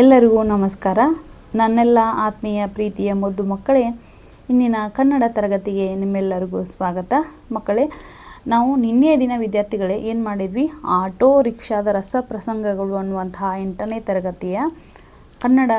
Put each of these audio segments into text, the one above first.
ಎಲ್ಲರಿಗೂ ನಮಸ್ಕಾರ. ನನ್ನೆಲ್ಲ ಆತ್ಮೀಯ ಪ್ರೀತಿಯ ಮುದ್ದು ಮಕ್ಕಳೇ, ಇಂದಿನ ಕನ್ನಡ ತರಗತಿಗೆ ನಿಮ್ಮೆಲ್ಲರಿಗೂ ಸ್ವಾಗತ. ಮಕ್ಕಳೇ, ನಾವು ನಿನ್ನೆ ದಿನ ವಿದ್ಯಾರ್ಥಿಗಳೇ ಏನು ಮಾಡಿದ್ವಿ? ಆಟೋ ರಿಕ್ಷಾದ ರಸ ಪ್ರಸಂಗಗಳು ಅನ್ನುವಂತಹ ಎಂಟನೇ ತರಗತಿಯ ಕನ್ನಡ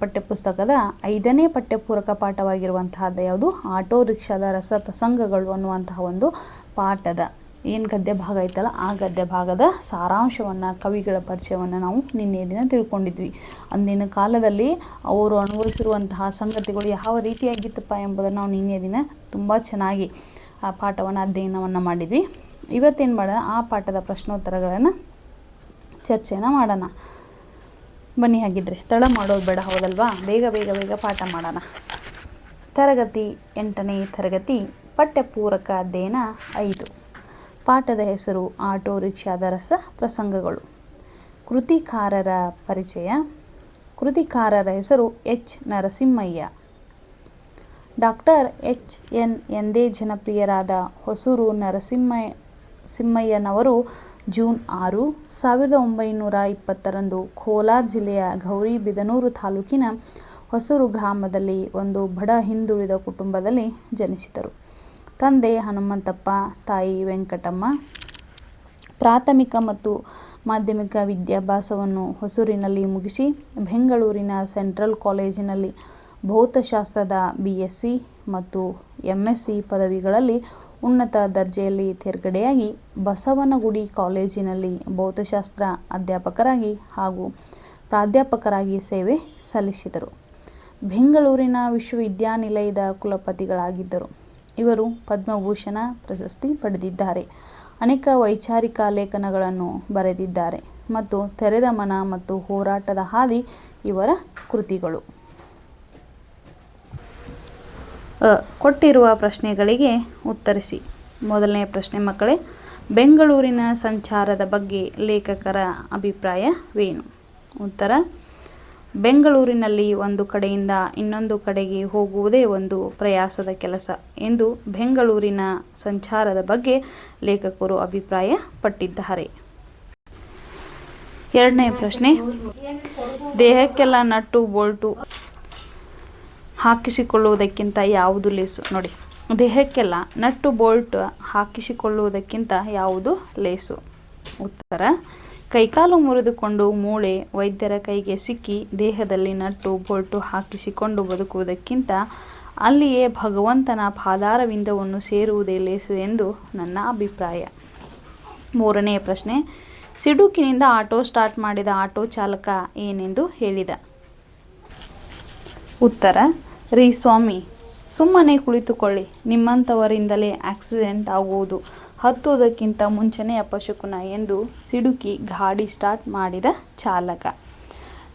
ಪಠ್ಯಪುಸ್ತಕದ ಐದನೇ ಪಠ್ಯಪೂರಕ ಪಾಠವಾಗಿರುವಂತಹದ್ದು ಯಾವುದು? ಆಟೋ ರಿಕ್ಷಾದ ರಸ ಪ್ರಸಂಗಗಳು ಅನ್ನುವಂತಹ ಒಂದು ಪಾಠದ ಏನು ಗದ್ಯ ಭಾಗ ಐತಲ್ಲ, ಆ ಗದ್ಯ ಭಾಗದ ಸಾರಾಂಶವನ್ನು, ಕವಿಗಳ ಪರಿಚಯವನ್ನು ನಾವು ನಿನ್ನೆ ದಿನ ತಿಳ್ಕೊಂಡಿದ್ವಿ. ಅಂದಿನ ಕಾಲದಲ್ಲಿ ಅವರು ಅನುಭವಿಸಿರುವಂತಹ ಸಂಗತಿಗಳು ಯಾವ ರೀತಿಯಾಗಿತ್ತಪ್ಪ ಎಂಬುದನ್ನು ನಾವು ನಿನ್ನೆ ದಿನ ತುಂಬ ಚೆನ್ನಾಗಿ ಆ ಪಾಠವನ್ನು, ಅಧ್ಯಯನವನ್ನು ಮಾಡಿದ್ವಿ. ಇವತ್ತೇನು ಮಾಡೋಣ, ಆ ಪಾಠದ ಪ್ರಶ್ನೋತ್ತರಗಳನ್ನು ಚರ್ಚೆನ ಮಾಡೋಣ. ಬನ್ನಿ ಹಾಗಿದ್ರೆ, ತಡ ಮಾಡೋದು ಬೇಡ, ಹೌದಲ್ವಾ? ಬೇಗ ಬೇಗ ಬೇಗ ಪಾಠ ಮಾಡೋಣ. ತರಗತಿ ಎಂಟನೇ ತರಗತಿ, ಪಠ್ಯಪೂರಕ ಅಧ್ಯಯನ ಐದು. ಪಾಠದ ಹೆಸರು ಆಟೋ ರಿಕ್ಷಾದ ರಸ ಪ್ರಸಂಗಗಳು. ಕೃತಿಕಾರರ ಪರಿಚಯ. ಕೃತಿಕಾರರ ಹೆಸರು H. Narasimhaiah. Doctor H. N. ಎಂದೇ ಜನಪ್ರಿಯರಾದ ಹೊಸೂರು ನರಸಿಂಹ ಸಿಂಹಯ್ಯನವರು ಜೂನ್ ಆರು, ಸಾವಿರದ ಒಂಬೈನೂರ ಇಪ್ಪತ್ತರಂದು ಕೋಲಾರ ಜಿಲ್ಲೆಯ ಗೌರಿಬಿದನೂರು ತಾಲೂಕಿನ ಹೊಸೂರು ಗ್ರಾಮದಲ್ಲಿ ಒಂದು ಬಡ ಹಿಂದುಳಿದ ಕುಟುಂಬದಲ್ಲಿ ಜನಿಸಿದರು. ತಂದೆ ಹನುಮಂತಪ್ಪ, ತಾಯಿ ವೆಂಕಟಮ್ಮ. ಪ್ರಾಥಮಿಕ ಮತ್ತು ಮಾಧ್ಯಮಿಕ ವಿದ್ಯಾಭ್ಯಾಸವನ್ನು ಹೊಸೂರಿನಲ್ಲಿ ಮುಗಿಸಿ ಬೆಂಗಳೂರಿನ ಸೆಂಟ್ರಲ್ ಕಾಲೇಜಿನಲ್ಲಿ ಭೌತಶಾಸ್ತ್ರದ ಬಿ ಎಸ್ ಸಿ ಮತ್ತು ಎಂ ಎಸ್ ಸಿ ಪದವಿಗಳಲ್ಲಿ ಉನ್ನತ ದರ್ಜೆಯಲ್ಲಿ ತೇರ್ಗಡೆಯಾಗಿ ಬಸವನಗುಡಿ ಕಾಲೇಜಿನಲ್ಲಿ ಭೌತಶಾಸ್ತ್ರ ಅಧ್ಯಾಪಕರಾಗಿ ಹಾಗೂ ಪ್ರಾಧ್ಯಾಪಕರಾಗಿ ಸೇವೆ ಸಲ್ಲಿಸಿದರು. ಬೆಂಗಳೂರಿನ ವಿಶ್ವವಿದ್ಯಾನಿಲಯದ ಕುಲಪತಿಗಳಾಗಿದ್ದರು. ಇವರು ಪದ್ಮಭೂಷಣ ಪ್ರಶಸ್ತಿ ಪಡೆದಿದ್ದಾರೆ. ಅನೇಕ ವೈಚಾರಿಕ ಲೇಖನಗಳನ್ನು ಬರೆದಿದ್ದಾರೆ ಮತ್ತು ತೆರೆದ ಮನ ಮತ್ತು ಹೋರಾಟದ ಹಾದಿ ಇವರ ಕೃತಿಗಳು. ಕೊಟ್ಟಿರುವ ಪ್ರಶ್ನೆಗಳಿಗೆ ಉತ್ತರಿಸಿ. ಮೊದಲನೇ ಪ್ರಶ್ನೆ ಮಕ್ಕಳೇ, ಬೆಂಗಳೂರಿನ ಸಂಚಾರದ ಬಗ್ಗೆ ಲೇಖಕರ ಅಭಿಪ್ರಾಯವೇನು? ಉತ್ತರ ಬೆಂಗಳೂರಿನಲ್ಲಿ ಒಂದು ಕಡೆಯಿಂದ ಇನ್ನೊಂದು ಕಡೆಗೆ ಹೋಗುವುದೇ ಒಂದು ಪ್ರಯಾಸದ ಕೆಲಸ ಎಂದು ಬೆಂಗಳೂರಿನ ಸಂಚಾರದ ಬಗ್ಗೆ ಲೇಖಕರು ಅಭಿಪ್ರಾಯ ಪಟ್ಟಿದ್ದಾರೆ. ಎರಡನೇ ಪ್ರಶ್ನೆ, ದೇಹಕ್ಕೆಲ್ಲ ನಟ್ಟು ಬೋಲ್ಟು ಹಾಕಿಸಿಕೊಳ್ಳುವುದಕ್ಕಿಂತ ಯಾವುದು ಲೇಸು? ನೋಡಿ, ದೇಹಕ್ಕೆಲ್ಲ ನಟ್ಟು ಬೋಲ್ಟ್ ಹಾಕಿಸಿಕೊಳ್ಳುವುದಕ್ಕಿಂತ ಯಾವುದು ಲೇಸು? ಉತ್ತರ ಕೈಕಾಲು ಮುರಿದುಕೊಂಡು ಮೂಳೆ ವೈದ್ಯರ ಕೈಗೆ ಸಿಕ್ಕಿ ದೇಹದಲ್ಲಿ ನಟ್ಟು ಬೋಲ್ಟು ಹಾಕಿಸಿಕೊಂಡು ಬದುಕುವುದಕ್ಕಿಂತ ಅಲ್ಲಿಯೇ ಭಗವಂತನ ಪಾದಾರವಿಂದವನ್ನು ಸೇರುವುದೇ ಲೇಸು ಎಂದು ನನ್ನ ಅಭಿಪ್ರಾಯ. ಮೂರನೇ ಪ್ರಶ್ನೆ, ಸಿಡುಕಿನಿಂದ ಆಟೋ ಸ್ಟಾರ್ಟ್ ಮಾಡಿದ ಆಟೋ ಚಾಲಕ ಏನೆಂದು ಹೇಳಿದ? ಉತ್ತರ, ರೀ ಸ್ವಾಮಿ, ಸುಮ್ಮನೆ ಕುಳಿತುಕೊಳ್ಳಿ ನಿಮ್ಮಂಥವರಿಂದಲೇ ಆಕ್ಸಿಡೆಂಟ್ ಆಗುವುದು. ಹತ್ತುವುದಕ್ಕಿಂತ ಮುಂಚೆನೇ ಅಪಶಕುನ ಎಂದು ಸಿಡುಕಿ ಗಾಡಿ ಸ್ಟಾರ್ಟ್ ಮಾಡಿದ ಚಾಲಕ.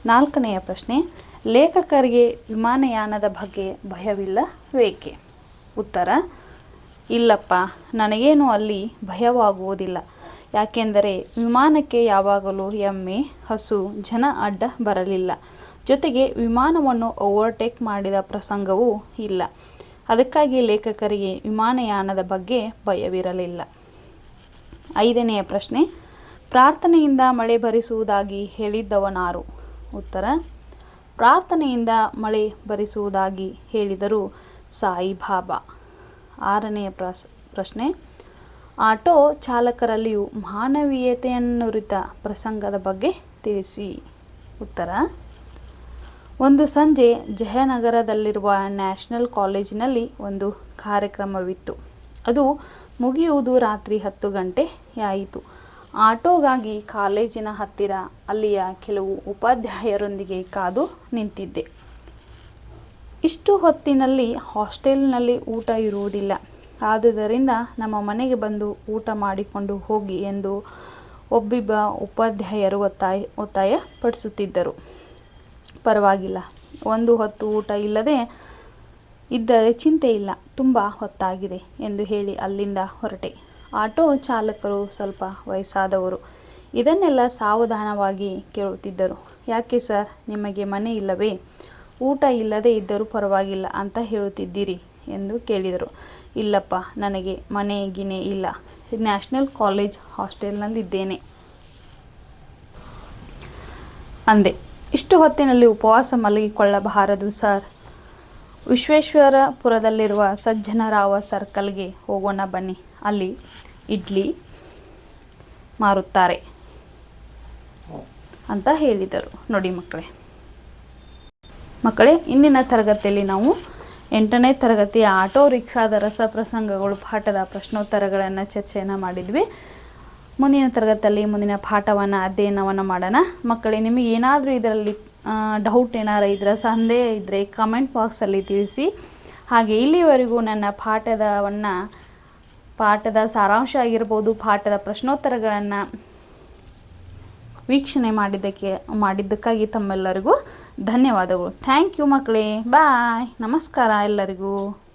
ನಾಲ್ಕನೆಯ ಪ್ರಶ್ನೆ, ಲೇಖಕರಿಗೆ ವಿಮಾನಯಾನದ ಬಗ್ಗೆ ಭಯವಿಲ್ಲ ಭಯವಿಲ್ಲವೇಕೆ? ಉತ್ತರ, ಇಲ್ಲಪ್ಪ, ನನಗೇನು ಅಲ್ಲಿ ಭಯವಾಗುವುದಿಲ್ಲ. ಯಾಕೆಂದರೆ ವಿಮಾನಕ್ಕೆ ಯಾವಾಗಲೂ ಎಮ್ಮೆ, ಹಸು, ಜನ ಅಡ್ಡ ಬರಲಿಲ್ಲ. ಜೊತೆಗೆ ವಿಮಾನವನ್ನು ಓವರ್ಟೇಕ್ ಮಾಡಿದ ಪ್ರಸಂಗವೂ ಇಲ್ಲ. ಅದಕ್ಕಾಗಿ ಲೇಖಕರಿಗೆ ವಿಮಾನಯಾನದ ಬಗ್ಗೆ ಭಯವಿರಲಿಲ್ಲ. ಐದನೆಯ ಪ್ರಶ್ನೆ, ಪ್ರಾರ್ಥನೆಯಿಂದ ಮಳೆ ಭರಿಸುವುದಾಗಿ ಹೇಳಿದ್ದವನಾರು? ಉತ್ತರ, ಪ್ರಾರ್ಥನೆಯಿಂದ ಮಳೆ ಭರಿಸುವುದಾಗಿ ಹೇಳಿದರು ಸಾಯಿಬಾಬಾ. ಆರನೆಯ ಪ್ರಶ್ನೆ, ಆಟೋ ಚಾಲಕರಲ್ಲಿಯೂ ಮಾನವೀಯತೆಯನ್ನುರಿತ ಪ್ರಸಂಗದ ಬಗ್ಗೆ ತಿಳಿಸಿ. ಉತ್ತರ ಒಂದು ಸಂಜೆ ಜಯನಗರದಲ್ಲಿರುವ ನ್ಯಾಷನಲ್ ಕಾಲೇಜಿನಲ್ಲಿ ಒಂದು ಕಾರ್ಯಕ್ರಮವಿತ್ತು. ಅದು ಮುಗಿಯುವುದು ರಾತ್ರಿ ಹತ್ತು ಗಂಟೆಯಾಯಿತು ಆಟೋಗಾಗಿ ಕಾಲೇಜಿನ ಹತ್ತಿರ ಅಲ್ಲಿಯ ಕೆಲವು ಉಪಾಧ್ಯಾಯರೊಂದಿಗೆ ಕಾದು ನಿಂತಿದ್ದೆ. ಇಷ್ಟು ಹೊತ್ತಿನಲ್ಲಿ ಹಾಸ್ಟೆಲ್ನಲ್ಲಿ ಊಟ ಇರುವುದಿಲ್ಲ. ಆದುದರಿಂದ ನಮ್ಮ ಮನೆಗೆ ಬಂದು ಊಟ ಮಾಡಿಕೊಂಡು ಹೋಗಿ ಎಂದು ಒಬ್ಬಿಬ್ಬ ಉಪಾಧ್ಯಾಯರು ಒತ್ತಾಯ ಒತ್ತಾಯ ಪಡಿಸುತ್ತಿದ್ದರು ಪರವಾಗಿಲ್ಲ. ಒಂದು ಹೊತ್ತು ಊಟ ಇಲ್ಲದೆ ಇದ್ದರೆ ಚಿಂತೆ ಇಲ್ಲ. ತುಂಬ ಹೊತ್ತಾಗಿದೆ ಎಂದು ಹೇಳಿ ಅಲ್ಲಿಂದ ಹೊರಟೆ. ಆಟೋ ಚಾಲಕರು ಸ್ವಲ್ಪ ವಯಸ್ಸಾದವರು. ಇದನ್ನೆಲ್ಲ ಸಾವಧಾನವಾಗಿ ಕೇಳುತ್ತಿದ್ದರು. ಯಾಕೆ ಸರ್, ನಿಮಗೆ ಮನೆ ಇಲ್ಲವೇ? ಊಟ ಇಲ್ಲದೆ ಇದ್ದರೂ ಪರವಾಗಿಲ್ಲ ಅಂತ ಹೇಳುತ್ತಿದ್ದೀರಿ ಎಂದು ಕೇಳಿದರು. ಇಲ್ಲಪ್ಪ, ನನಗೆ ಮನೆ ಗಿನೆ ಇಲ್ಲ. ನ್ಯಾಷನಲ್ ಕಾಲೇಜ್ ಹಾಸ್ಟೆಲ್ನಲ್ಲಿದ್ದೇನೆ ಅಂದೆ. ಇಷ್ಟು ಹೊತ್ತಿನಲ್ಲಿ ಉಪವಾಸ ಮಲಗಿಕೊಳ್ಳಬಾರದು, ಸರ್. ವಿಶ್ವೇಶ್ವರಪುರದಲ್ಲಿರುವ ಸಜ್ಜನರಾವ ಸರ್ಕಲ್ಗೆ ಹೋಗೋಣ ಬನ್ನಿ. ಅಲ್ಲಿ ಇಡ್ಲಿ ಮಾರುತ್ತಾರೆ ಅಂತ ಹೇಳಿದರು. ನೋಡಿ ಮಕ್ಕಳೇ. ಮಕ್ಕಳೇ, ಇಂದಿನ ತರಗತಿಯಲ್ಲಿ ನಾವು ಎಂಟನೇ ತರಗತಿಯ ಆಟೋ ರಿಕ್ಷಾದ ರಸಪ್ರಸಂಗಗಳು ಪಾಠದ ಪ್ರಶ್ನೋತ್ತರಗಳನ್ನು ಚರ್ಚೆಯನ್ನು ಮಾಡಿದ್ವಿ. ಮುಂದಿನ ತರಗತಿಯಲ್ಲಿ ಮುಂದಿನ ಪಾಠವನ್ನು, ಅಧ್ಯಯನವನ್ನು ಮಾಡೋಣ. ಮಕ್ಕಳೇ, ನಿಮಗೆ ಏನಾದರೂ ಇದರಲ್ಲಿ ಡೌಟ್ ಏನಾರು ಇದ್ರೆ, ಸಂದೇಹ ಇದ್ದರೆ ಕಮೆಂಟ್ ಬಾಕ್ಸಲ್ಲಿ ತಿಳಿಸಿ. ಹಾಗೆ ಇಲ್ಲಿವರೆಗೂ ನನ್ನ ಪಾಠದವನ್ನು, ಪಾಠದ ಸಾರಾಂಶ ಆಗಿರ್ಬೋದು, ಪಾಠದ ಪ್ರಶ್ನೋತ್ತರಗಳನ್ನು ವೀಕ್ಷಣೆ ಮಾಡಿದ್ದಕ್ಕೆ, ಮಾಡಿದ್ದಕ್ಕಾಗಿ ತಮ್ಮೆಲ್ಲರಿಗೂ ಧನ್ಯವಾದಗಳು. ಥ್ಯಾಂಕ್ ಯು ಮಕ್ಕಳೇ. ಬಾಯ್ ನಮಸ್ಕಾರ ಎಲ್ಲರಿಗೂ.